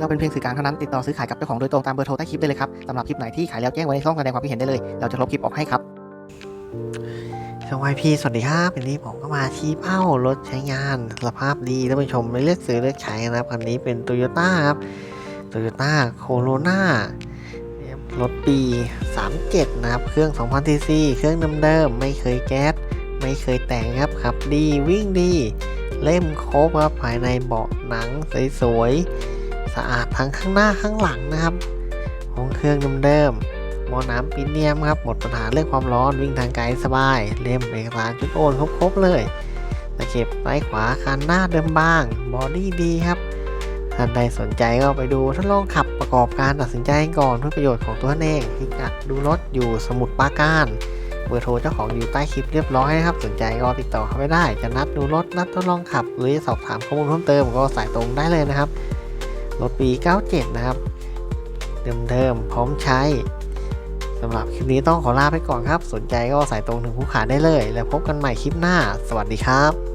เราเป็นเพียงสื่อกลางเท่านั้นติดต่อซื้อขายกับเจ้าของโดยตรงตามเบอร์โทรใต้คลิปได้เลยครับสำหรับคลิปไหนที่ขายแล้วแจ้งไว้ในช่องแสดงความคิดเห็นได้เลย เราจะลบคลิปออกให้ครับสวัสดีสวัสดีครับวันนี้ผมก็มาชี้เป้ารถใช้งานสภาพดีท่านผู้ชมไม่เลือกซื้อเลือกใช้นะครับคันนี้เป็น t o y ยต้าครับ t o y ยต้าโคโรนารถปี 37 นะครับ เครื่อง 2,000 cc เครื่องเดิมๆไม่เคยแก๊ส ไม่เคยแต่งครับขับดีวิ่งดี เล่มครบครับภายในเบาะหนังสวยๆ สะอาดทั้งข้างหน้าข้างหลังนะครับ ห้องเครื่องเดิมๆหมอน้ำปีเนียมครับหมดปัญหาเรื่องความร้อนวิ่งทางไกลสบาย เล่มเอกสารชุดโอนครบๆเลยตะเข็บซ้ายขวาคันหน้าเดิมบาง บอดี้ดีครับท่านใดสนใจก็ไปดูทดลองขับประกอบการตัดสินใจก่อนเพื่อประโยชน์ของตัวท่านเองพิกัดดูรถอยู่สมุทรปราการเบอร์โทรเจ้าของอยู่ใต้คลิปเรียบร้อยนะครับ สนใจก็ติดต่อเข้าไปได้ จะนัดดูรถนัดทดลองขับ หรือจะสอบถามข้อมูลเพิ่มเติมก็สายตรงได้เลยนะครับ รถปี 97 นะครับ เดิมๆพร้อมใช้สำหรับคลิปนี้ต้องขอลาไปก่อนครับ สนใจก็สายตรงถึงผู้ขายได้เลย แล้วพบกันใหม่คลิปหน้า สวัสดีครับ